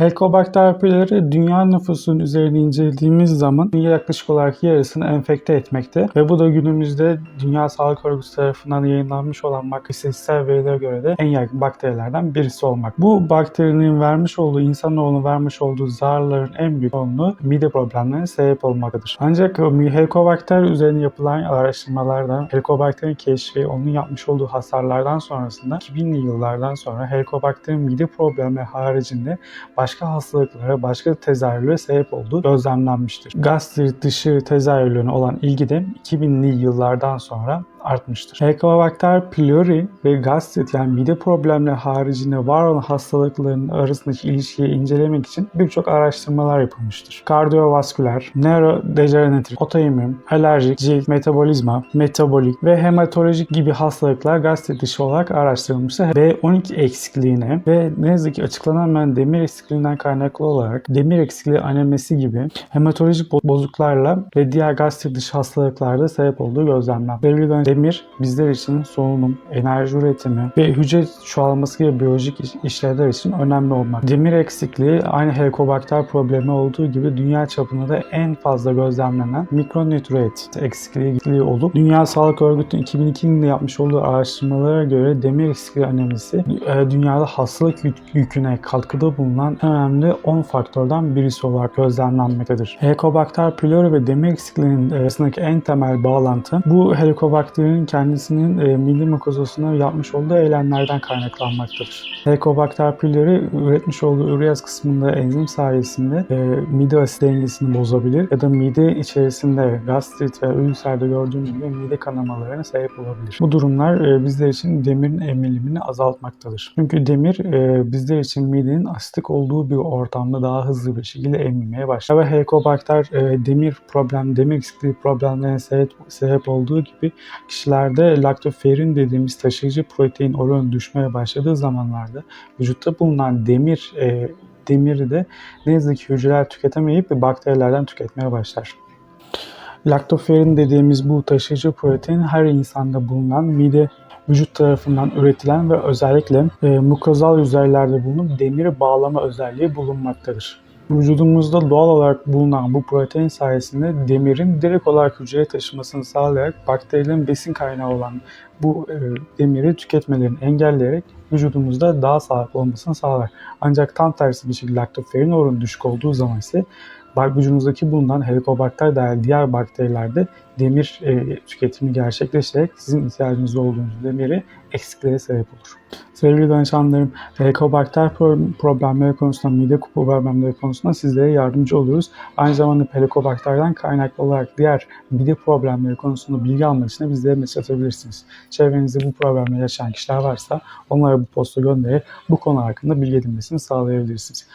Helikobakter pylori dünya nüfusunun üzerine incelediğimiz zaman yaklaşık olarak yarısını enfekte etmekte ve bu da günümüzde Dünya Sağlık Örgütü tarafından yayınlanmış olan bak istatistiksel verilere göre de en yaygın bakterilerden birisi olmak. Bu bakterinin vermiş olduğu, insanoğluna vermiş olduğu zararların en büyük çoğunluğu mide problemlerine sebep olmaktadır. Ancak helikobakter üzerine yapılan araştırmalarda helikobakterin keşfi, onun yapmış olduğu hasarlardan sonrasında 2000'li yıllardan sonra helikobakterin mide problemi haricinde başka hastalıklara, başka tezahürlere sebep olduğu gözlemlenmiştir. Gastrit dışı tezahürlerine olan ilgi de 2000'li yıllardan sonra artmıştır. Helicobacter pylori ve gastrit yani mide problemleri haricinde var olan hastalıkların arasındaki ilişkiyi incelemek için birçok araştırmalar yapılmıştır. Kardiyovasküler, nörodejeneratif, otoimmün, alerjik, cilt, metabolizma, metabolik ve hematolojik gibi hastalıklar gastrit dışı olarak araştırılmıştır. B12 eksikliğine ve ne yazık ki açıklanamayan demir eksikliğinden kaynaklı olarak demir eksikliği anemisi gibi hematolojik bozuklarla ve diğer gastrit dışı hastalıklarda sebep olduğu gözlemlenmiş. Demir bizler için solunum, enerji üretimi ve hücre çoğalması gibi biyolojik işlevler için önemli olmak. Demir eksikliği aynı helikobakter problemi olduğu gibi dünya çapında da en fazla gözlemlenen mikronütriyet eksikliği olup Dünya Sağlık Örgütü'nün 2002 yılında yapmış olduğu araştırmalara göre demir eksikliği anemisi e, dünyada hastalık yüküne katkıda bulunan önemli 10 faktörden birisi olarak gözlemlenmektedir. Helikobakter pylori ve demir eksikliğinin arasındaki en temel bağlantı bu helikobakter bakterinin kendisinin e, mide mukozasına yapmış olduğu eylemlerden kaynaklanmaktadır. Helicobacter pylori üretmiş olduğu üreaz kısmında enzim sayesinde e, mide asit dengesini bozabilir ya da mide içerisinde gastrit ve ülserde gördüğümüz gibi mide kanamalarına sebep olabilir. Bu durumlar e, bizler için demirin emilimini azaltmaktadır. Çünkü demir e, bizler için midenin asitik olduğu bir ortamda daha hızlı bir şekilde emilmeye başlar. Ve Helicobacter e, demir problem, demir eksikliği problemlerine sebep, sebep olduğu gibi kişilerde laktoferin dediğimiz taşıyıcı protein oranı düşmeye başladığı zamanlarda vücutta bulunan demir e, demiri de ne yazık ki hücreler tüketemeyip bakterilerden tüketmeye başlar. Laktoferin dediğimiz bu taşıyıcı protein her insanda bulunan mide vücut tarafından üretilen ve özellikle e, mukozal yüzeylerde bulunup demiri bağlama özelliği bulunmaktadır. Vücudumuzda doğal olarak bulunan bu protein sayesinde demirin direkt olarak hücreye taşımasını sağlayarak bakterilerin besin kaynağı olan bu e, demiri tüketmelerini engelleyerek vücudumuzda daha sağlıklı olmasını sağlar. Ancak tam tersi bir şekilde laktoferin oranı düşük olduğu zaman ise vücudunuzdaki bulunan helikobakter dahil diğer bakterilerde demir e, tüketimi gerçekleşerek sizin ihtiyacınız olduğunuz demiri eksikliğe sebep olur. Sevgili danışanlarım, helikobakter problemleri konusunda, mide kupu problemleri konusunda sizlere yardımcı oluyoruz. Aynı zamanda helikobakterden kaynaklı olarak diğer mide problemleri konusunda bilgi almak için de bizlere mesaj atabilirsiniz. Çevrenizde bu problemleri yaşayan kişiler varsa onlara bu posta göndererek bu konu hakkında bilgi edinmesini sağlayabilirsiniz.